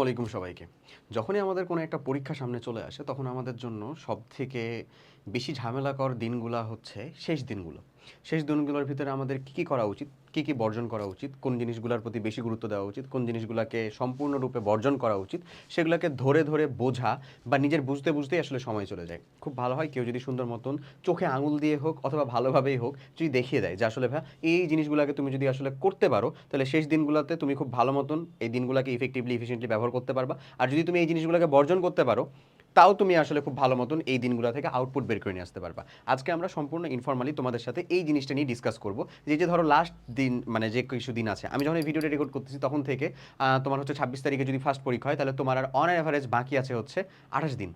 আসসালামু আলাইকুম সবাইকে। যখনই আমাদের কোনো একটা পরীক্ষা সামনে চলে আসে, তখন আমাদের জন্য সব থেকে বেশি ঝামেলাকর দিনগুলা হচ্ছে শেষ দিনগুলো। শেষ দিনগুলোর ভিতরে আমাদের কী কী করা উচিত, কী কী বর্জন করা উচিত, কোন জিনিসগুলোর প্রতি বেশি গুরুত্ব দেওয়া উচিত, কোন জিনিসগুলোকে সম্পূর্ণরূপে বর্জন করা উচিত, সেগুলোকে ধরে ধরে বোঝা বা নিজের বুঝতে বুঝতেই আসলে সময় চলে যায়। খুব ভালো হয় কেউ যদি সুন্দর মতন চোখে আঙুল দিয়ে হোক অথবা ভালোভাবেই হোক যদি দেখিয়ে দেয় যে আসলে ভাই এই জিনিসগুলোকে তুমি যদি আসলে করতে পারো, তাহলে শেষ দিনগুলোতে তুমি খুব ভালো মতন এই দিনগুলোকে ইফেক্টিভলি এফিসিয়েন্টলি ব্যবহার করতে পারবা। আর যদি তুমি এই জিনিসগুলোকে বর্জন করতে পারো তাও তুমি আসলে খুব ভালো মতন এই দিনগুলো থেকে আউটপুট বের করে নিয়ে আসতে পারবা। আজকে আমরা সম্পূর্ণ ইনফর্মালি তোমাদের সাথে এই জিনিসটা নিয়ে ডিসকাস করব। যে যে ধরো লাস্ট দিন মানে যে কিছু দিন আছে, আমি যখন এই ভিডিওটা রেকর্ড করতেছি তখন থেকে তোমার হচ্ছে ছাব্বিশ তারিখে যদি ফার্স্ট পরীক্ষা হয়, তাহলে তোমার আর অন অ্যাভারেজ বাকি আছে হচ্ছে আঠাশ দিন।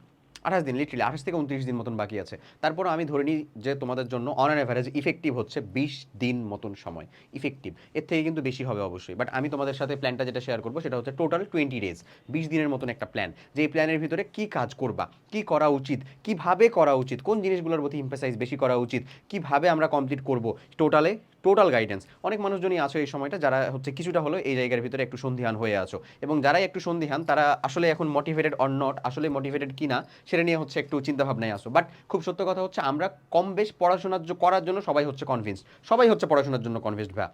আঠাশ দিন লিটারালি আঠাশ থেকে উনত্রিশ দিন মতন বাকি আছে। তারপর আমি ধরে নিই যে তোমাদের জন্য অন অ্যান অ্যাভারেজ ইফেক্টিভ হচ্ছে বিশ দিন মতন সময় ইফেক্টিভ এর থেকে কিন্তু বেশি হবে অবশ্যই। বাট আমি তোমাদের সাথে প্ল্যানটা যেটা শেয়ার করব, সেটা হচ্ছে টোটাল টোয়েন্টি ডেজ বিশ দিনের মতন একটা প্ল্যান যে এই প্ল্যানের ভিতরে কি কাজ করবা, কি করা উচিত, কীভাবে করা উচিত, কোন জিনিসগুলোর প্রতি ইম্পাসাইজ বেশি করা উচিত, কীভাবে আমরা কমপ্লিট করব টোটালে টোটাল গাইডেন্স। অনেক মানুষজনই আছো এই সময়টা, যারা হচ্ছে কিছুটা হলো এই জায়গার ভিতরে একটু সন্ধিহান হয়ে আছো। এবং যারাই একটু সন্ধিহান, তারা আসলে এখন মোটিভেটেড অর নট আসলে মোটিভেটেড কিনা, সেটা নিয়ে হচ্ছে একটু চিন্তাভাবনায় আসো বাট খুব সত্য কথা হচ্ছে, আমরা কম বেশ পড়াশোনার করার জন্য সবাই হচ্ছে কনভিন্স সবাই হচ্ছে পড়াশোনার জন্য কনভিন্সড ভাইয়া।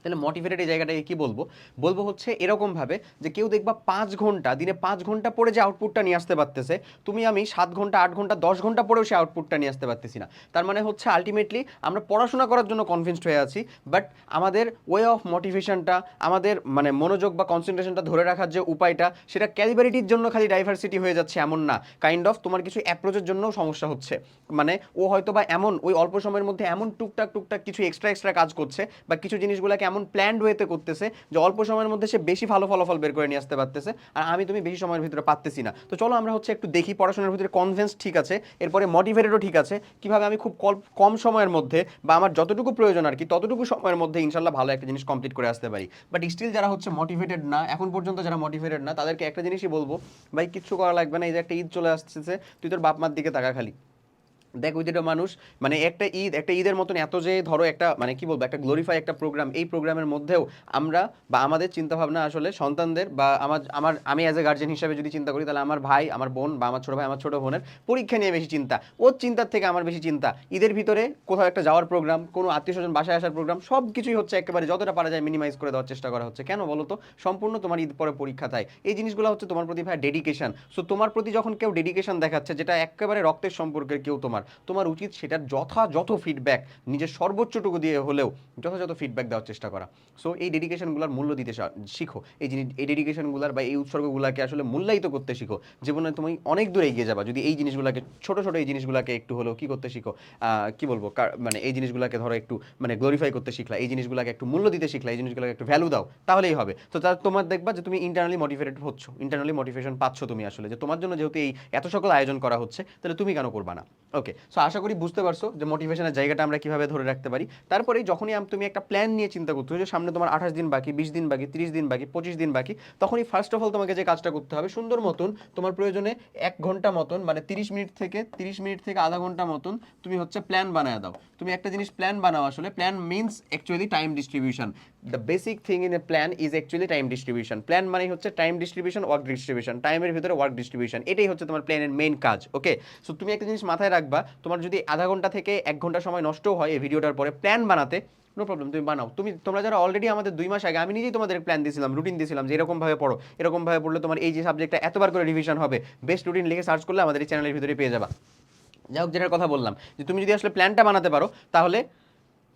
তাহলে মোটিভেটেড এই জায়গাটাকে কি বলব? বলব হচ্ছে এরকমভাবে যে কেউ দেখবা পাঁচ ঘণ্টা, দিনে পাঁচ ঘণ্টা পড়ে যে আউটপুটটা নিয়ে আসতে পারতেছে, তুমি আমি সাত ঘণ্টা, আট ঘণ্টা, দশ ঘণ্টা পরেও সে আউটপুটটা নিয়ে আসতে পারতেছি না। তার মানে হচ্ছে আলটিমেটলি আমরা পড়াশোনা করার জন্য কনভিন্সড হয়ে আছি বাট আমাদের ওয়ে অফ মোটিভেশনটা আমাদের মানে মনোযোগ বা কনসেন্ট্রেশনটা ধরে রাখার যে উপায়টা, সেটা ক্যালিবারিটির জন্য খালি ডাইভার্সিটি হয়ে যাচ্ছে এমন না। কাইন্ড অফ তোমার কিছু অ্যাপ্রোচের জন্যও সমস্যা হচ্ছে। মানে ও হয়তো বা এমন, ওই অল্প সময়ের মধ্যে এমন টুকটাক টুকটাক কিছু এক্সট্রা এক্সট্রা কাজ করছে, বা কিছু জিনিসগুলোকে এমন প্ল্যান্ড ওয়েতে করতেছে, যে অল্প সময়ের মধ্যে সে বেশি ভালো ফলাফল বের করে নিয়ে আসতে পারতেছে, আর আমি তুমি বেশি সময়ের ভিতরে পারতেছি না। তো চলো আমরা হচ্ছে একটু দেখি পড়াশোনার ভিতরে কনভেন্স ঠিক আছে, এরপরে মোটিভেটেডও ঠিক আছে, কীভাবে আমি খুব কম সময়ের মধ্যে বা আমার যতটুকু প্রয়োজন আর কি, ততটুকু সময়ের মধ্যে ইনশাল্লাহ ভালো একটা জিনিস কমপ্লিট করে আসতে পারি। বাট স্টিল যারা হচ্ছে মোটিভেটেড না, এখন পর্যন্ত যারা মোটিভেটেড না, তাদেরকে একটা জিনিসই বলব, ভাই, কিচ্ছু করা লাগবে না, এই যে একটা ঈদ চলে আসতেছে, তুই তোর বাপ মার দিকে তাকা খালি। দেখ, ওই যেটা মানুষ মানে একটা ঈদ, একটা ঈদের মতন এত যে ধরো একটা মানে কি বলব, একটা গ্লোরিফাই একটা প্রোগ্রাম এই প্রোগ্রামের মধ্যেও আমরা বা আমাদের চিন্তাভাবনা আসলে সন্তানদের বা আমার আমার, আমি অ্যাজ এ গার্জেন হিসাবে যদি চিন্তা করি, তাহলে আমার ভাই, আমার বোন বা আমার ছোটো ভাই, আমার ছোটো বোনের পরীক্ষা নিয়ে বেশি চিন্তা। ওর চিন্তার থেকে আমার বেশি চিন্তা। ঈদের ভিতরে কোথাও একটা যাওয়ার প্রোগ্রাম কোনো আত্মীয় স্বজন বাসায় আসার প্রোগ্রাম সব কিছুই হচ্ছে একেবারে যতটা পারা যায় মিনিমাইজ করে দেওয়ার চেষ্টা করা হচ্ছে। কেন বলো তো সম্পূর্ণ তোমার ঈদ পরে পরীক্ষা তাই। এই জিনিসগুলো হচ্ছে তোমার প্রতি ভাই ডেডিকেশন সো তোমার প্রতি যখন কেউ ডেডিকেশন দেখাচ্ছে, যেটা একেবারে রক্তের সম্পর্কের কেউ তোমার তোমার তোমার উচিত সেটার যথাযথ ফিডব্যাক নিজের সর্বোচ্চটুকু দিয়ে হলেও যথাযথ ফিডব্যাক দেওয়ার চেষ্টা করা। সো এই ডেডিকেশনগুলোর মূল্য দিতে শিখো। এই জিনিস এই ডেডিকেশনগুলোর বা এই উৎসর্গগুলোকে আসলে মূল্যায়িত করতে শিখো। জীবনে তুমি অনেক দূর এগিয়ে যাবা। যদি এই জিনিসগুলোকে ছোট ছোট এই জিনিসগুলোকে একটু হলেও কি করতে শিখো? কি বলব? মানে এই জিনিসগুলোকে ধরো একটু মানে গ্লোরিফাই করতে শিখলা। এই জিনিসগুলোকে একটু মূল্য দিতে শিখলা। এই জিনিসগুলোকে একটু ভ্যালু দাও। তাহলেই হবে। তো তার তোমার দেখবা যে তুমি ইন্টারনালি মোটিভেটেড হচ্ছ। ইন্টারনালি মোটিভেশন পাচ্ছ তুমি আসলে। যে তোমার জন্য যেহেতু এই এত সকল আয়োজন করা হচ্ছে, তাহলে তুমি কেন করবা না? ওকে সো আশা করি বুঝতে পারছ যে মোটিভেশনের জায়গাটা আমরা কীভাবে ধরে রাখতে পারি। তারপরে যখনই তুমি একটা প্ল্যান নিয়ে চিন্তা করছ যে সামনে তোমার আঠাশ দিন বাকি, বিশ দিন বাকি, তিরিশ দিন বাকি, পঁচিশ দিন বাকি, তখনই ফার্স্ট অফ অল তোমাকে যে কাজটা করতে হবে, সুন্দর মতন তোমার প্রয়োজনে এক ঘণ্টা মতন মানে তিরিশ মিনিট থেকে, তিরিশ মিনিট থেকে আধা ঘণ্টা মতন তুমি হচ্ছে প্ল্যান বানায় দাও। তুমি একটা জিনিস প্ল্যান বানাও আসলে plan means actually time distribution the basic thing in a plan is actually time distribution plan মানে হচ্ছে টাইম ডিস্ট্রিবিউশন ওয়ার্ক ডিস্ট্রিবিউশন টাইমের ভিতরে ওয়ার্ক ডিস্ট্রিবিউশন এটাই হচ্ছে তোমার প্ল্যানের মেইন কাজ ওকে সো তুমি একটা জিনিস মাথায় রাখবা, তোমার যদি আধা ঘণ্টা থেকে এক ঘণ্টা সময় নষ্ট হয় এই ভিডিওটার পরে প্ল্যান বানাতে নো প্রবলেম তুমি বানাও। তুমি, তোমরা যারা অলরেডি আমাদের দুই মাস আগে, আমি নিজেই তোমাদের প্ল্যান দিয়েছিলাম রুটিন দিয়েছিলাম যে এরকমভাবে পড়ো, এরকমভাবে পড়লে তোমার এই যে সাবজেক্টটা এতবার করে রিভিশন হবে বেস্ট রুটিন লিখে সার্চ করলে আমাদের এই চ্যানেলের ভিতরে পেয়ে যাবা। যাই হোক, যেটার কথা বললাম, যে তুমি যদি আসলে প্ল্যানটা বানাতে পারো, তাহলে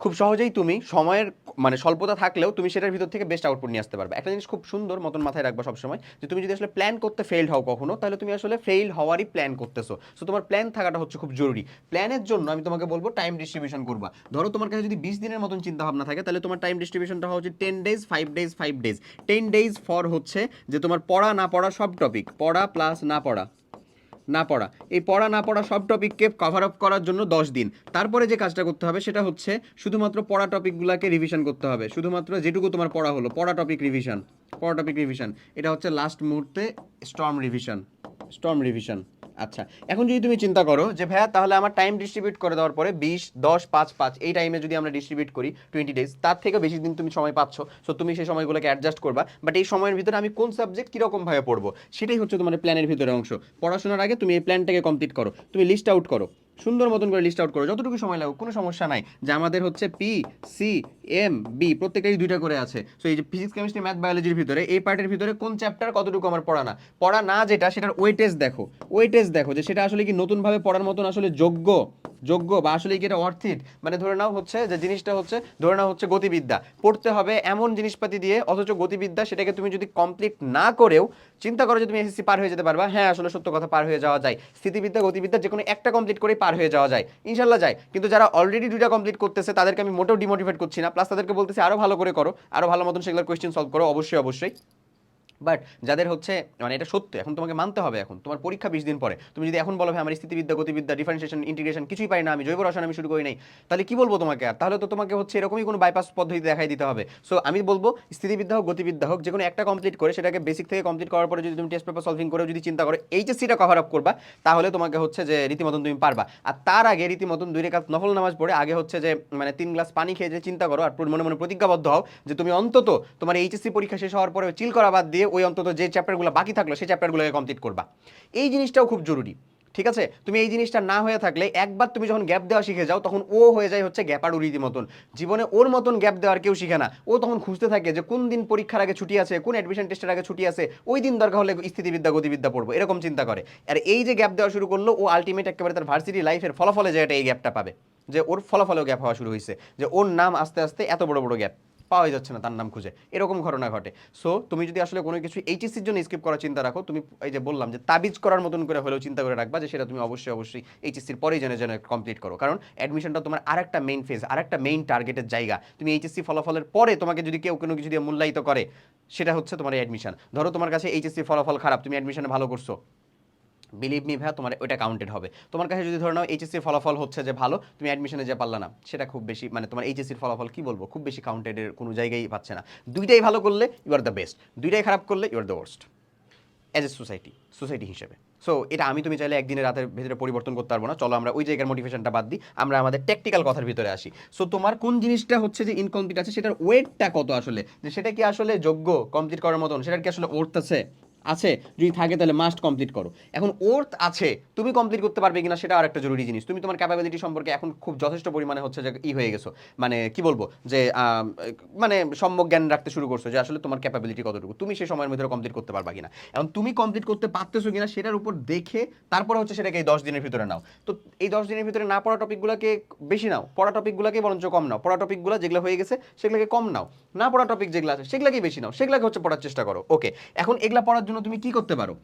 খুব সহজেই তুমি সময়ের মানে স্বল্পতা থাকলেও তুমি সেটার ভিতর থেকে বেস্ট আউটপুট নিয়ে আসতে পারবে। একটা জিনিস খুব সুন্দর মতন মাথায় রাখবা সবসময় যে তুমি যদি আসলে প্ল্যান করতে ফেইল হও কখনো, তাহলে তুমি আসলে ফেইল হওয়ারই প্ল্যান করতেছো। সো তোমার প্ল্যান থাকাটা হচ্ছে খুব জরুরি। প্ল্যানের জন্য আমি তোমাকে বলব টাইম ডিস্ট্রিবিউশন করবা। ধরো তোমার কাছে যদি বিশ দিনের মতন চিন্তা ভাবনা থাকে, তাহলে তোমার টাইম ডিস্ট্রিবিউশনটা উচিত ten days five days five days ten days for হচ্ছে যে তোমার পড়া, না পড়া সব টপিক পড়া প্লাস না পড়া। না পড়া। এই পড়া না পড়া সব টপিককে কভার আপ করার জন্য দশ দিন। তারপরে যে কাজটা করতে হবে সেটা হচ্ছে শুধুমাত্র পড়া টপিকগুলোকে রিভিশন করতে হবে। শুধুমাত্র যেটুকু তোমার পড়া হলো, পড়া টপিক রিভিশন পড়া টপিক রিভিশন এটা হচ্ছে লাস্ট মুহূর্তে স্টর্ম রিভিশন স্টর্ম রিভিশন আচ্ছা এখন যদি তুমি চিন্তা করো যে, ভাইয়া, তাহলে আমার টাইম ডিস্ট্রিবিউট করে দেওয়ার পরে বিশ, দশ, পাঁচ পাঁচ, এই টাইমে যদি আমরা ডিস্ট্রিবিউট করি টোয়েন্টি ডেজ তার থেকে বেশি দিন তুমি সময় পাচ্ছ। সো তুমি সেই সময়গুলোকে অ্যাডজাস্ট করবা। বাট এই সময়ের ভিতরে আমি কোন সাবজেক্ট কীরকমভাবে পড়ব? সেটাই হচ্ছে তোমার প্ল্যানের ভিতরে অংশ। পড়াশোনার আগে তুমি এই প্ল্যানটাকে কমপ্লিট করো। তুমি লিস্ট আউট করো। সুন্দর মতন করে লিস্ট আউট করো। যতটুকু সময় লাগুক কোনো সমস্যা নাই। যে আমাদের হচ্ছে পি সি এম বি প্রত্যেকটাই দুইটা করে আছে। সো এই যে ফিজিক্স কেমিস্ট্রি ম্যাথ বায়োলজির ভিতরে, এই পার্টের ভিতরে কোন চ্যাপ্টার কতটুকু আমার পড়া না? পড়া না যেটা, সেটার ওয়েটেজ দেখো। ওয়েটেজ দেখো যে সেটা আসলে কি নতুনভাবে পড়ার মতন আসলে যোগ্য? যোগ্য বা আসলে কি এটা অর্থিত মানে ধরে নাও হচ্ছে যে জিনিসটা হচ্ছে, ধরে নাও হচ্ছে গতিবিদ্যা। পড়তে হবে এমন জিনিসপাতি দিয়ে, অথচ গতিবিদ্যা সেটাকে তুমি যদি কমপ্লিট না করেও, চিন্তা করো যে তুমি এসএসসি পার হয়ে যেতে পারবা। হ্যাঁ আসলে সত্য কথা, পার হয়ে যাওয়া যায়। স্থিতিবিদ্যা, গতিবিদ্যা যে কোনো একটা কমপ্লিট করে পার হয়ে যাওয়া যায়। ইনশাল্লাহ যায়। কিন্তু যারা অলরেডি দুইটা কমপ্লিট করতেছে, তাদেরকে আমি মোটেও ডিমোটিভেট করছি না। প্লাস তাদেরকে বলতেছি আরও ভালো করে করো আরও ভালো মতন সেগুলোর কোয়েশ্চেন সলভ করো। অবশ্যই অবশ্যই। বাট যাদের হচ্ছে মানে এটা সত্য, এখন তোমাকে মানতে হবে এখন। তোমার পরীক্ষা বিশ দিন পরে। তুমি যদি এখন বলো, ভাই, আমার স্থিতিবিদ্যা, গতিবিদ্যা ডিফারেন্সিয়েশন ইন্টিগ্রেশন কিছুই পাই না, আমি জৈব রসায়ন আমি শুরু করি নাই, তাহলে কি বলব তোমাকে আর? তাহলে তো তোমাকে হচ্ছে এরকমই কোনো বাইপাস পদ্ধতি দেখাই দিতে হবে। সো আমি বলব, স্থিতিবিদ্যা হোক, গতিবিদ্যা হোক যে কোনো একটা কমপ্লিট করে সেটাকে বেসিক থেকে কমপ্লিট করার পরে যদি তুমি টেস্ট পেপার সলভিং করে যদি চিন্তা করো এইচএসসিটা কভার আপ করবা, তাহলে তোমাকে হচ্ছে যে রীতিমতন তুমি পারবা। আর তার আগে রীতিমতন দুই রেখা নফল নামাজ পড়ে আগে হচ্ছে যে মানে তিন গ্লাস পানি খেয়ে যে চিন্তা করো, আর মনে মনে প্রতিজ্ঞাবদ্ধ হও যে তুমি অন্তত তোমার এইচএসসি পরীক্ষা শেষ হওয়ার পরে চিল করা বাদ দিয়ে ওই অন্তত যে চ্যাপ্টারগুলো বাকি থাকল, সেই চ্যাপ্টারগুলোকে কমপ্লিট করবা। এই জিনিসটাও খুব জরুরি, ঠিক আছে? তুমি এই জিনিসটা না হয়ে থাকলে একবার তুমি যখন গ্যাপ দেওয়া শিখে যাও, তখন ও হয়ে যায় হচ্ছে গ্যাপার উড়িদি মতন জীবনে ওর মতন গ্যাপ দেওয়ার কেউ শিখে না। ও তখন খুঁজতে থাকে যে কোন দিন পরীক্ষার আগে ছুটি আছে, কোন অ্যাডমিশন টেস্টের আগে ছুটি আছে, ওই দিন দরকার হলে স্থিতিবিদ্যা, গতিবিদ্যা পড়ব, এরকম চিন্তা করে। আর এই যে গ্যাপ দেওয়া শুরু করল, ও আলটিমেট একেবারে তার ভার্সিটি লাইফের ফলাফলে যে এটা এই গ্যাপটা পাবে। যে ওর ফলাফলেও গ্যাপ হওয়া শুরু হয়েছে যে ওর নাম আস্তে আস্তে এত বড় বড় গ্যাপ পাওয়া যাচ্ছে না তার নাম খুঁজে। এরকম ঘটনা ঘটে। সো তুমি যদি আসলে কোনো কিছু এইচএসসির জন্য স্কিপ করার চিন্তা রাখো, তুমি এই যে বললাম যে তাবিজ করার মতন করে হলেও চিন্তা করে রাখবা যে সেটা তুমি অবশ্যই অবশ্যই এইচএসসির পরেই জেনে জেনে কমপ্লিট করো। কারণ অ্যাডমিশনটা তোমার আরেকটা মেইন ফেজ আরেকটা মেইন টার্গেটের জায়গা। তুমি এইচএসসি ফলাফলের পরে তোমাকে যদি কেউ কোনো কিছু দিয়ে মূল্যায়িত করে, সেটা হচ্ছে তোমার অ্যাডমিশন ধরো তোমার কাছে এইচএসসি ফলাফল খারাপ, তুমি অ্যাডমিশনে ভালো করছ। বিলিভ মি ভাইয়া, তোমার ওইটা কাউন্টেড হবে। তোমার কাছে যদি ধরে নাও এইচএসসির ফলাফল হচ্ছে যে ভালো, তুমি অ্যাডমিশনে যে পারলা না, সেটা খুব বেশি মানে তোমার এইচএসসির ফলাফল কি বলব, খুব বেশি কাউন্টেডের কোনো জায়গায় পাচ্ছে না। দুইটাই ভালো করলে ইউ আর দ্য বেস্ট দুইটাই খারাপ করলে you are the worst as a society society হিসেবে। সো এটা আমি তুমি চাইলে একদিনের রাতের ভিতরে পরিবর্তন করতে পারব না, চলো আমরা ওই জায়গার মোটিভেশনটা বাদ দিই, আমরা আমাদের টেকনিক্যাল কথার ভিতরে আসি। সো তোমার কোন জিনিসটা হচ্ছে যে ইনকমপ্লিট আছে, সেটার ওয়েটটা কত আসলে? যে সেটা কি আসলে যোগ্য কমপ্লিট করার মতন, সেটার কি আসলে ওর্থ আছে? আছে, যদি থাকে তাহলে মাস্ট কমপ্লিট করো। এখন ওর্থ আছে, তুমি কমপ্লিট করতে পারবে কিনা সেটা আর একটা জরুরি জিনিস। তুমি তোমার ক্যাপাবিলিটি সম্পর্কে এখন খুব যথেষ্ট পরিমাণে হচ্ছে যে ই হয়ে গেছো। মানে কি বলব? যে মানে সম্যক জ্ঞান রাখতে শুরু করছ যে আসলে তোমার ক্যাপাবিলিটি কতটুকু। তুমি সেই সময়ের মধ্যে কমপ্লিট করতে পারবা কিনা। এখন তুমি কমপ্লিট করতে পারতেছো কিনা সেটার উপর দেখে তারপরে হচ্ছে সেটাকে এই দশ দিনের ভিতরে নাও। তো এই দশ দিনের ভিতরে না পড়া টপিকগুলোকে বেশি নাও। পড়া টপিকগুলোকে বরঞ্চ কম নাও। পড়া টপিকগুলো যেগুলো হয়ে গেছে সেগুলোকে কম নাও। না পড়া টপিক যেগুলো আছে সেগুলোকেই বেশি নাও। সেগুলোকে হচ্ছে পড়ার চেষ্টা করো। ওকে এখন এগুলা পড়ার জন্য তুমি কি করতে পারো?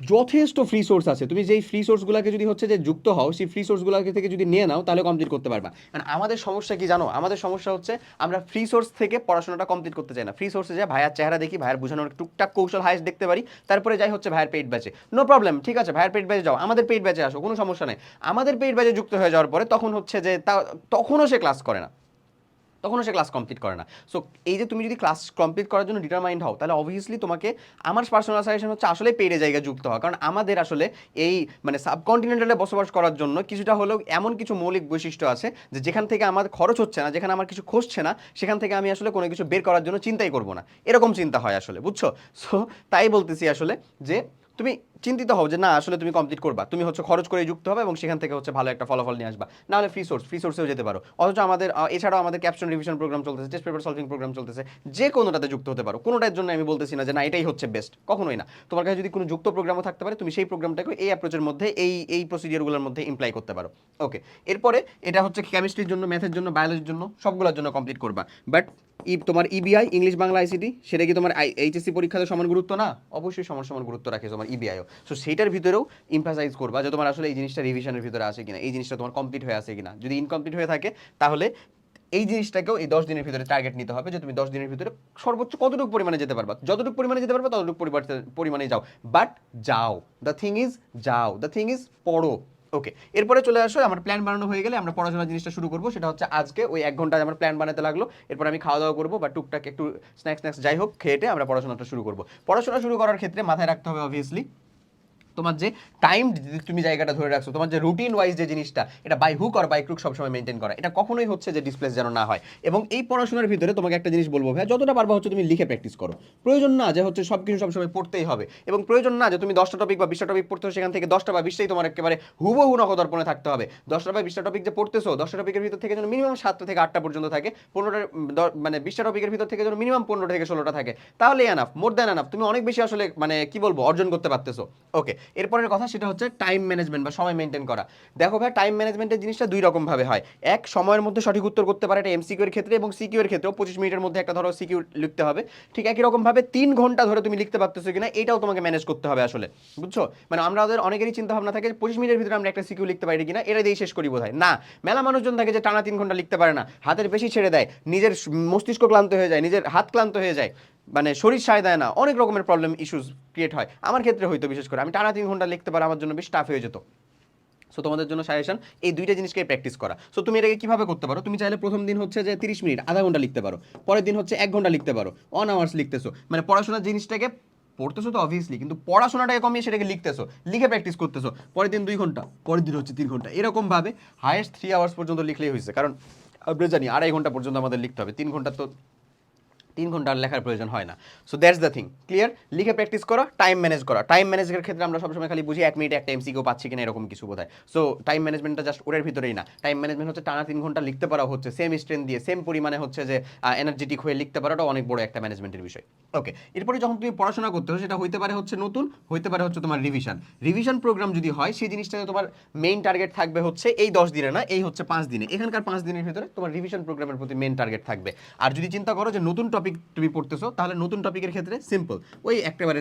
যথেষ্ট ফ্রি সোর্স আছে। তুমি যেই ফ্রি সোর্সগুলোকে যদি হচ্ছে যে যুক্ত হও, সেই ফ্রি সোর্সগুলোকে থেকে যদি নিয়ে নাও, তাহলে কমপ্লিট করতে পারবা। কারণ আমাদের সমস্যা কি জানো? আমাদের সমস্যা হচ্ছে আমরা ফ্রি সোর্স থেকে পড়াশোনাটা কমপ্লিট করতে চাই না। ফ্রি সোর্সে যাই, ভাইয়ার চেহারা দেখি, ভাইয়ার বোঝানোর টুকটাক কৌশল হাইস্ট দেখতে পারি। তারপরে যাই হচ্ছে ভাইয়ের পেট ব্যাচে নো প্রবলেম ঠিক আছে, ভাইয়ের পেট ব্যাচে যাও। আমাদের পেট ব্যাচে আসো, কোনো সমস্যা নেই। আমাদের পেট ব্যাচে যুক্ত হয়ে যাওয়ার পরে তখন হচ্ছে যে তা, তখনও সে ক্লাস করে না। তখনও সে ক্লাস কমপ্লিট করে না। সো এই যে তুমি যদি ক্লাস কমপ্লিট করার জন্য ডিটারমাইন্ড হও, তাহলে অবভিয়াসলি তোমাকে আমার পার্সোনাল সাজেশন হচ্ছে আসলে পেড়ে জায়গায় যুক্ত হওয়া। কারণ আমাদের আসলে এই মানে সাবকন্টিনেন্টালে বসবাস করার জন্য কিছুটা হলেও এমন কিছু মৌলিক বৈশিষ্ট্য আছে যে যেখান থেকে আমার খরচ হচ্ছে না, যেখানে আমার কিছু খসছে না, সেখান থেকে আমি আসলে কোনো কিছু বের করার জন্য চিন্তাই করব না। এরকম চিন্তা হয় আসলে, বুঝছ? সো তাই বলতেছি আসলে যে তুমি চিন্তিত হও যে না, আসলে তুমি কমপ্লিট করবা। তুমি হচ্ছে খরচ করে যুক্ত হবে এবং সেখান থেকে হচ্ছে ভালো একটা ফলাফল নিয়ে আসবা। না হলে ফ্রি সোর্স ফ্রি সোর্সেও যেতে পারো। অথচ আমাদের এছাড়াও আমাদের ক্যাপশন রিভিশন প্রোগ্রাম চলতেছে টেস্ট পেপার সলভিং প্রোগ্রাম চলতেছে, যে কোনোটাতে যুক্ত হতে পারো। কোনোটার জন্য আমি বলতেছি না যে না, এটাই হচ্ছে বেস্ট কখনোই না। তোমার কাছে যদি কোনো যুক্ত প্রোগ্রামও থাকতে পারে, তুমি সেই প্রোগ্রামটাকে এই অ্যাপ্রোচের মধ্যে, এই এই প্রসিডিওরগুলোর মধ্যে ইমপ্লাই করতে পারো। ওকে এরপরে এটা হচ্ছে কেমিস্ট্রির জন্য ম্যাথের জন্য বায়োলজির জন্য, সবগুলোর জন্য কমপ্লিট করবা। বাট ই, তোমার ইবিআই ইংলিশ বাংলা আইসিটি সেটা কি তোমার এইচএসসি পরীক্ষাতে সমান গুরুত্ব না? অবশ্যই সমান সমান গুরুত্ব রাখে তোমার ইবিআইও সো সেইটার ভিতরেও ইমফাসাইজ করবা যে তোমার আসলে এই জিনিসটা রিভিশনের ভিতরে আছে কিনা, এই জিনিসটা তোমার কমপ্লিট হয়ে আছে কিনা। যদি ইনকমপ্লিট হয়ে থাকে, তাহলে এই জিনিসটাকেও এই দশ দিনের ভিতরে টার্গেট নিতে হবে যে তুমি দশ দিনের ভিতরে সর্বোচ্চ কতটুকু পরিমাণে যেতে পারবা। যতটুকু পরিমাণে যেতে পারবা, ততটুকু পরিমাণে যাও। বাট যাও। দ্য থিং ইজ যাও। দ্য থিং ইজ পড়ো। ওকে এরপরে চলে আসো, আমার প্ল্যান বানানো হয়ে গেলে আমরা পড়াশোনার জিনিসটা শুরু করব। সেটা হচ্ছে আজকে ওই এক ঘন্টায় আমার প্ল্যান বানাতে লাগল। এরপর আমি খাওয়া দাওয়া করব বা টুকটাক একটু স্ন্যাক্স স্ন্যাক্স যাই হোক খেয়েটে আমরা পড়াশোনাটা শুরু করব। পড়াশোনা শুরু করার ক্ষেত্রে মাথায় রাখতে হবে অবভিয়াসলি তোমার যে টাইম তুমি জায়গাটা ধরে রাখছো, তোমার যে রুটিন ওয়াইজ যে জিনিসটা, এটা by hook or by crook সবসময় মেনটেন করা। এটা কখনোই হচ্ছে যে ডিসপ্লেস যেন না হয়। এবং এই পড়াশোনার ভিতরে তোমাকে একটা জিনিস বলব ভাই যতটা পারবা হচ্ছে তুমি লিখে প্র্যাকটিস করো। প্রয়োজন না যে হচ্ছে সব কিছু সবসময় পড়তেই হবে। এবং প্রয়োজন না যে তুমি দশটা টপিক বা বিশটা টপিক পড়তেছো, সেখান থেকে দশটা বা বিশটাই তোমার একেবারে হুবহু নখদর্পণে থাকতে হবে। দশটা বা বিশটা টপিক যে পড়তেছো, দশটা টপিকের ভিতর থেকে যেন মিনিমাম সাতটা থেকে আটটা পর্যন্ত থাকে। পনেরোটা মানে বিশটা টপিকের ভিতর থেকে যেন মিনিমাম পনেরো থেকে ষোলোটা থাকে। তাহলে এনাফ মোর দ্যান এনাফ তুমি অনেক বেশি আসলে মানে কি বলব, অর্জন করতে পারতেছো। ওকে এরপরের কথা সেটা হচ্ছে টাইম ম্যানেজমেন্ট বা সময় মেনটেন করা। দেখো ভাই টাইম ম্যানেজমেন্টের জিনিসটা দুই রকম ভাবে হয়। এক, সময়ের মধ্যে সঠিক উত্তর করতে পারে এটা এর ক্ষেত্রে এবং সিকিউ এর ক্ষেত্রেও পঁচিশ মিনিটের মধ্যে একটা ধরো সিকিউ লিখতে হবে। ঠিক একই রকম ভাবে তিন ঘণ্টা ধরে তুমি লিখতে পারতেছো কিনা, এটাও তোমাকে ম্যানেজ করতে হবে আসলে। বুঝছ? মানে আমরা ওদের অনেকেরই চিন্তা ভাবনা থাকে পঁচিশ মিনিটের ভিতরে আমরা একটা সিকিউ লিখতে পারি কিনা এটা দিয়ে শেষ করি বোধহয়। না, মেলা মানুষজন থাকে যে টানা তিন ঘণ্টা লিখতে পারে না, হাতের বেশি ছেড়ে দেয়, নিজের মস্তিষ্ক ক্লান্ত হয়ে যায়, নিজের হাত ক্লান্ত হয়ে যায়। মানে শরীর সায় দেয় না, অনেক রকমের প্রবলেম ইস্যুস ক্রিয়েট হয়। আমার ক্ষেত্রে হয়তো বিশেষ করে, আমি টানা তিন ঘণ্টা লিখতে পারা, আমার জন্য বেশ টাফ হয়ে যেত। সো তোমাদের জন্য সাজেশন এই দুইটা জিনিসকে প্র্যাকটিস করা। সো তুমি এটাকে কীভাবে করতে পারো? তুমি চাইলে প্রথম দিন হচ্ছে যে তিরিশ মিনিট, আধা ঘণ্টা লিখতে পারো। পরের দিন হচ্ছে এক ঘণ্টা লিখতে পারো। অন আওয়ার্স লিখতেছো। মানে পড়াশোনার জিনিসটাকে, পড়তেছো তো অবভিয়াসলি কিন্তু পড়াশোনাটাকে কমিয়ে সেটাকে লিখতেছো। লিখে প্র্যাকটিস করতেছো। পরের দিন দুই ঘণ্টা, পরের দিন হচ্ছে তিন ঘণ্টা। এরকম ভাবে হায়েস্ট থ্রি আওয়ার্স পর্যন্ত লিখলেই হয়েছে। কারণ, আমরা জানি আড়াই ঘণ্টা পর্যন্ত আমাদের লিখতে হবে। তিন ঘণ্টা তো তিন ঘণ্টার লেখার প্রয়োজন হয় না। So that's the thing clear লিখে প্র্যাকটিস করো টাইম ম্যানেজ করা। টাইম ম্যানেজের ক্ষেত্রে আমরা সবসময় খালি বুঝি এক মিনিটে একটা এমসিকিউ পাচ্ছি কিনা এরকম কিছু বোধ সো টাইম ম্যানেজমেন্টটা জাস্ট ওরের ভিতরেই না। টাইম ম্যানেজমেন্ট হচ্ছে টানা তিন ঘণ্টা লিখতে পারা হচ্ছে সেম স্ট্রেন দিয়ে সেম পরিমাণে হচ্ছে যে এনার্জেটিক হয়ে লিখতে পারাটা অনেক বড় একটা ম্যানেজমেন্টের বিষয়। ওকে এরপরে যখন তুমি পড়াশোনা করতে হবে সেটা হইতে পারে হচ্ছে নতুন, হইতে পারে হচ্ছে তোমার রিভিশন রিভিশন প্রোগ্রাম যদি হয়, সেই জিনিসটাতে তোমার মেইন টার্গেট থাকবে হচ্ছে এই দশ দিনে না, এই হচ্ছে পাঁচ দিনে। এখানকার পাঁচ দিনের ভিতরে তোমার রিভিশন প্রোগ্রামের প্রতি মেইন টার্গেট থাকবে। আর যদি চিন্তা করো যে নতুন টপিক তুমি পড়তেছো, তাহলে নতুন টপিকের ক্ষেত্রে সিম্পল ওই একেবারে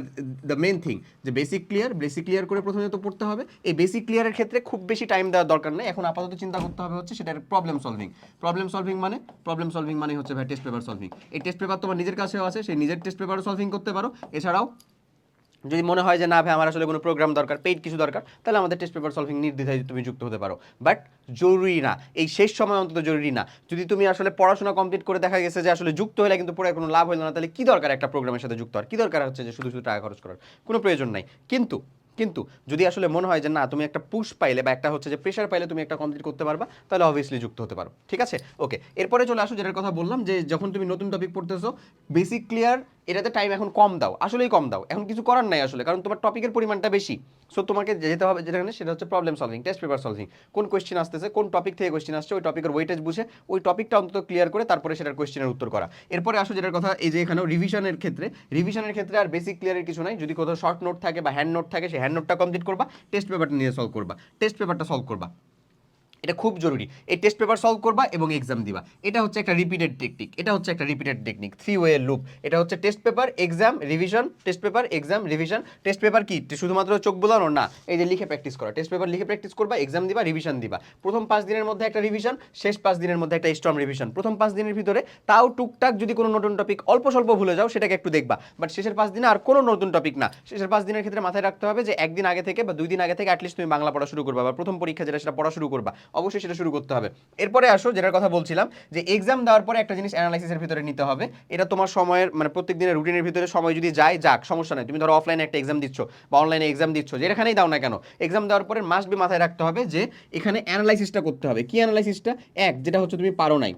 দ্য মেন থিং যে বেসিক ক্লিয়ার বেসিক ক্লিয়ার করে প্রথমে তো পড়তে হবে। এই বেসিক ক্লিয়ারের ক্ষেত্রে খুব বেশি টাইম দেওয়ার দরকার নেই। এখন আপাতত চিন্তা করতে হবে হচ্ছে সেটার প্রবলেম সলভিং প্রবলেম সলভিং মানে প্রবলেম সলভিং মানে হচ্ছে ভাই টেস্ট পেপার সলভিং এই টেস্ট পেপার তোমার নিজের কাছেও আছে সেই নিজের টেস্ট পেপারও সলভিং করতে পারো। এছাড়াও যদি মনে হয় যে, না ভাই, আমার আসলে কোনো প্রোগ্রাম দরকার পেইড কিছু দরকার, তাহলে আমাদের টেস্ট পেপার সলভিং নির্দ্বিধায় তুমি যুক্ত হতে পারো। বাট জরুরি না। এই শেষ সময় অন্তত জরুরি না। যদি তুমি আসলে পড়াশোনা কমপ্লিট করে দেখা গেছে যে, আসলে যুক্ত হলে কিন্তু পড়ে কোনো লাভ হলো না, তাহলে কি দরকার একটা প্রোগ্রামের সাথে যুক্ত হওয়ার? কী দরকার হচ্ছে যে, শুধু শুধু টাকা খরচ করার? কোনো প্রয়োজন নাই। কিন্তু কিন্তু যদি আসলে মনে হয় যে, না, তুমি একটা পুশ পাইলে বা একটা হচ্ছে যে প্রেশার পাইলে তুমি একটা কমপ্লিট করতে পারবা, তাহলে অবভিয়াসলি যুক্ত হতে পারো। ঠিক আছে? ওকে এরপরে চলে আসো, যেটার কথা বললাম যে, যখন তুমি নতুন টপিক পড়তেছো বেসিক ক্লিয়ার এটাতে টাইম এখন কম দাও, আসলেই কম দাও। এখন কিছু করার নাই আসলে, কারণ তোমার টপিকের পরিমাণটা বেশি। সো তোমাকে যেতে হবে যেখানে, সেটা হচ্ছে problem solving test paper solving কোন কোয়েশ্চেন আসতেছে, কোন টপিক থেকে কোয়েশ্চেন আসছে, ওই টপিকের ওয়েটেজ বুঝে, ওই টপিকটা অন্তত ক্লিয়ার করে তারপরে সেটার কোয়েশ্চেনের উত্তর করা। এরপরে আসো যেটার কথা, এই যে এখানেও রিভিশনের ক্ষেত্রে রিভিশনের ক্ষেত্রে আর বেসিক ক্লিয়ারের কিছু নাই। যদি কোথাও শর্ট নোট থাকে বা হ্যান্ড নোট থাকে, সেই হ্যান্ড নোটটা কমপ্লিট করবা টেস্ট পেপারটা নিয়ে সলভ করবা। টেস্ট পেপারটা সলভ করবা। এটা খুব জরুরি। এই টেস্ট পেপার সলভ করবা এবং এক্সাম দিবা। এটা হচ্ছে একটা রিপিটেড টেকনিক এটা হচ্ছে একটা repeated technique three way loop এটা হচ্ছে test paper exam revision test paper exam revision test paper কি? শুধুমাত্র চোখ বোলানো না। এই যে লিখে প্র্যাকটিস করা। টেস্ট পেপার লিখে প্র্যাকটিস করবা এক্সাম দিবা রিভিশন দিবা। প্রথম পাঁচ দিনের মধ্যে একটা রিভিশন শেষ পাঁচ দিনের মধ্যে একটা স্ট্রং রিভিশন প্রথম পাঁচ দিনের ভিতরে তাও টুকটাক যদি কোনো নতুন টপিক অল্প স্বল্প ভুলে যাও, সেটাকে একটু দেখবা। বাট শেষের পাঁচ দিনে আর কোনো নতুন টপিক না। শেষের পাঁচ দিনের ক্ষেত্রে মাথায় রাখতে হবে যে একদিন আগে থেকে বা দুই দিন আগে থেকে অ্যাটলিস্ট তুমি বাংলা পড়া শুরু করবা বা প্রথম পরীক্ষা যেটা সেটা পড়া শুরু করবা। অবশ্যই সেটা শুরু করতে হবে। এরপরে আসো, যেটার কথা বলছিলাম, যে এক্সাম দেওয়ার পরে একটা জিনিস অ্যানালাইসিসের ভিতরে নিতে হবে। এটা তোমার সময়ের মানে প্রত্যেক দিনের রুটিনের ভিতরে সময় যদি যায়, যাক, সমস্যা নেই। তুমি ধরো অফলাইনে একটা এক্সাম দিচ্ছ বা অনলাইনে এক্সাম দিচ্ছ যেখানেই দাও না কেন? এক্সাম দেওয়ার পরে মাস্ট বি মাথায় রাখতে হবে যে এখানে অ্যানালাইসিসটা করতে হবে। কি অ্যানালাইসিসটা এক, যেটা হচ্ছে তুমি পারো নাই।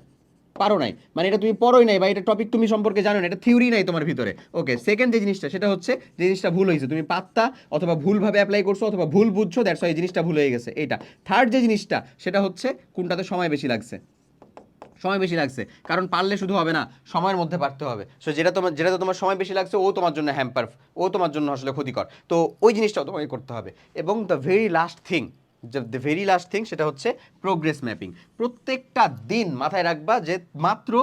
পারো নাই। মানে এটা তুমি পড়োই নাই বা এটা টপিক তুমি সম্পর্কে জানো না, এটা থিওরি নাই তোমার ভিতরে। ওকে সেকেন্ড যে জিনিসটা, সেটা হচ্ছে যে জিনিসটা ভুল হয়েছে। তুমি পাত্তা অথবা ভুলভাবে অ্যাপ্লাই করছ অথবা ভুল বুঝছ দ্যাটস এই জিনিসটা ভুল হয়ে গেছে। এটা থার্ড যে জিনিসটা, সেটা হচ্ছে কোনটাতে সময় বেশি লাগছে। সময় বেশি লাগছে। কারণ পারলে শুধু হবে না, সময়ের মধ্যে পারতে হবে। সো যেটা তোমার, যেটাতে তোমার সময় বেশি লাগছে, ও তোমার জন্য হ্যাম্পার ও তোমার জন্য আসলে ক্ষতিকর। তো ওই জিনিসটাও তোমাকে করতে হবে। এবং the very last thing the very last thing সেটা হচ্ছে প্রোগ্রেস ম্যাপিং প্রত্যেকটা দিন মাথায় রাখবা যে মাত্র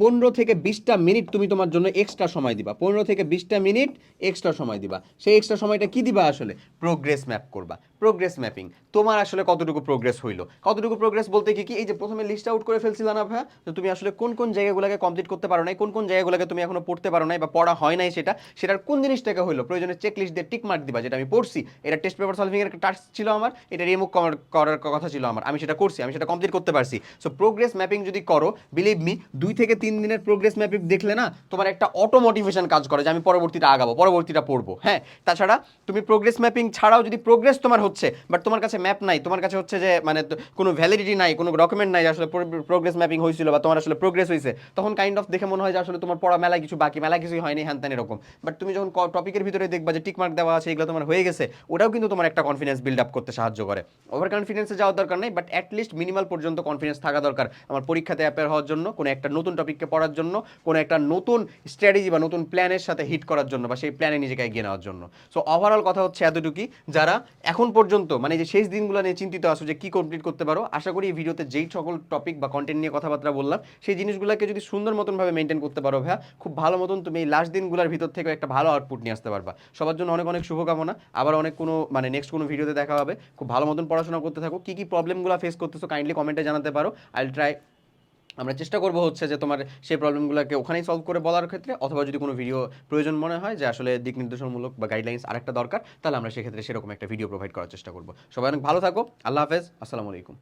পনেরো থেকে বিশটা মিনিট তুমি তোমার জন্য এক্সট্রা সময় দিবা। পনেরো থেকে বিশটা মিনিট এক্সট্রা সময় দিবা। সেই এক্সট্রা সময়টা কি দিবা আসলে? প্রোগ্রেস ম্যাপ করবা। প্রোগ্রেস ম্যাপিং তোমার আসলে কতটুকু প্রোগ্রেস হইল? কতটুকু প্রোগ্রেস বলতে কি কি এই যে প্রথমে লিস্ট আউট করে ফেলছিলাম না ভাইয়া তো তুমি আসলে কোন কোন জায়গাগুলোকে কমপ্লিট করতে পারো নাই, কোন কোন জায়গাগুলোকে তুমি এখনও পড়তে পারো নাই বা পড়া হয় নাই সেটা, সেটার কোন জিনিসটাকে হইল? প্রয়োজনে চেক লিস্ট দিয়ে টিক মার্ক দিবা, যেটা আমি পড়ছি। এটা টেস্ট পেপার সলভিং এর টাস্ক ছিল আমার এটা রিমুভ করার কথা ছিল আমার। আমি সেটা করছি, আমি সেটা কমপ্লিট করতে পারছি। সো প্রোগ্রেস ম্যাপিং যদি করো বিলিভ মি দুই থেকে তিন দিনের প্রোগ্রেস ম্যাপিং দেখলে না, তোমার একটা অটো মোটিভেশন কাজ করে যে আমি পরবর্তীটা আগাবো, পরবর্তীটা পড়ব। হ্যাঁ তাছাড়া তুমি প্রোগ্রেস ম্যাপিং ছাড়াও যদি প্রোগ্রেস তোমার হচ্ছে বাট তোমার কাছে ম্যাপ নাই, তোমার কাছে হচ্ছে যে মানে কোনো ভ্যালিডিটি নাই, কোনো ডকুমেন্ট নাই আসলে প্রোগ্রেস ম্যাপিং হয়েছিল বা তোমার আসলে প্রোগ্রেস হয়েছে, তখন কাইন্ড অফ দেখে মনে হয় যে আসলে তোমার পড়া মেলা কিছু বাকি মেলা কিছুই হয়নি, হ্যান এরকম। বাট তুমি যখন টপিকের ভিতরে দেখবা যে টিক মার্ক দেওয়া আছে, এগুলো তোমার হয়ে গেছে, ওটাও কিন্তু তোমার একটা কনফিডেন্স বিল্ড আপ করতে সাহায্য করে। ওভার কনফিডেন্সে যাওয়ার দরকার নেই বাট অ্যাটলিস্ট মিনিমাল পর্যন্ত কনফিডেন্স থাকা দরকার। আমার পরীক্ষাতে অ্যাপেয়ার হওয়ার জন্য কোনো একটা নতুন টপিককে পড়ার জন্য, কোনো একটা নতুন স্ট্র্যাটেজি বা নতুন প্ল্যানের সাথে হিট করার জন্য বা সেই প্ল্যানে নিজেকে এগিয়ে নেওয়ার জন্য। সো ওভারঅল কথা হচ্ছে এতটুকুই। যারা এখন পর্যন্ত মানে যে শেষ দিনগুলো নিয়ে চিন্তিত আছো যে কি কমপ্লিট করতে পারো, আশা করি এই ভিডিওতে যেই সকল টপিক বা কন্টেন্ট নিয়ে কথাবার্তা বললাম, সেই জিনিসগুলোকে যদি সুন্দর মতন ভাবে মেনটেন করতে পারো ভাইয়া, খুব ভালো মতন তুমি এই লাস্ট দিনগুলোর ভিতর থেকে একটা ভালো আউটপুট নিয়ে আসতে পারবা। সবার জন্য অনেক অনেক শুভকামনা। আবার অনেক কোনো মানে নেক্সট কোনো ভিডিওতে দেখা হবে। খুব ভালো মতন পড়াশোনা করতে থাকো। কি কি প্রবলেমগুলো ফেস করতেছো কাইন্ডলি কমেন্টে জানাতে পারো। আই ট্রাই আমরা চেষ্টা করব হচ্ছে যে তোমার সেই প্রবলেমগুলোকে ওখানেই সলভ করে বলার ক্ষেত্রে, অথবা যদি কোনো ভিডিও প্রয়োজন মনে হয় যে আসলে দিক নির্দেশনমূলক বা গাইডলাইন্স আরেকটা দরকার, তাহলে আমরা সেক্ষেত্রে সেরকম একটা ভিডিও প্রোভাইড করার চেষ্টা করব। সবাই অনেক ভালো থাকো, আল্লাহ হাফেজ, আসসালামু আলাইকুম।